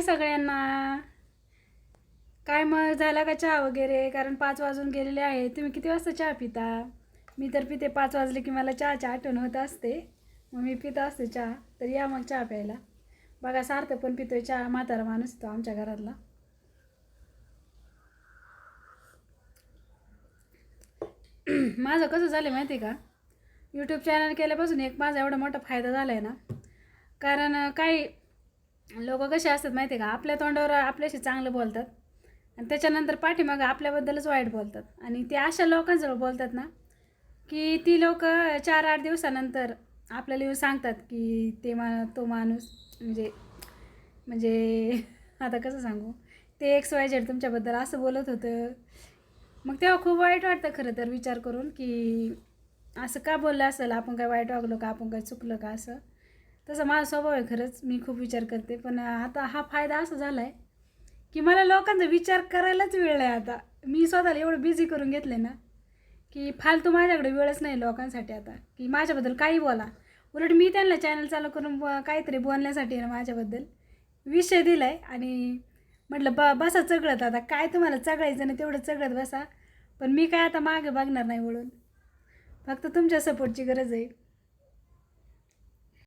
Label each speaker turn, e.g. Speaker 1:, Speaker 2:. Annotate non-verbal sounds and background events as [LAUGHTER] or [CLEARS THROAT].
Speaker 1: हाय सगळ्यांना. काय मग झाला का चहा वगैरे? कारण पाच वाजून गेलेले आहे तुम्ही किती वाजता चहा पिता? मी तर पिते पाच वाजले की मला चहाची आठवण होत असते. मग मी पित असते चहा. तर या मग चहा प्यायला. बघा सार्थ पण पितोय चहा. म्हातारा माणूस तो आमच्या घरातला. [CLEARS THROAT] माझं कसं झालं माहिती आहे का? यूट्यूब चॅनल केल्यापासून एक माझा एवढा मोठा फायदा झाला आहे ना. कारण काही लोक कसे असतात माहिती आहे का? आपल्या तोंडावर आपल्याशी चांगलं बोलतात. आणि त्याच्यानंतर पाठीमागं आपल्याबद्दलच वाईट बोलतात. आणि ते अशा लोकांजवळ बोलतात ना की ती लोक चार आठ दिवसानंतर आपल्याला येऊन सांगतात की ते मा तो माणूस म्हणजे म्हणजे आता कसं सांगू? ते एक्स वाय झेड तुमच्याबद्दल असं बोलत होतं. मग तेव्हा खूप वाईट वाटतं खरं तर विचार करून की असं का बोललं असेल? आपण काय वाईट वागलो का? आपण काय चुकलं का? असं. तसं माझा स्वभाव आहे खरंच. मी खूप विचार करते. पण आता हा फायदा असा झाला आहे की मला लोकांचा विचार करायलाच वेळ आहे आता. मी स्वतःला एवढं बिझी करून घेतले ना की फालतू माझ्याकडे वेळच नाही लोकांसाठी आता. की माझ्याबद्दल काही बोला. उलट मी त्यांना चॅनल चालू करून ब काहीतरी बोलण्यासाठी आहे ना माझ्याबद्दल विषय दिला आहे आणि म्हटलं ब बसा चगळत आता. काय तुम्हाला चगळायचं नाही तेवढं चगळत बसा. पण मी काय आता मागे बघणार नाही वळून. फक्त तुमच्या सपोर्टची गरज आहे.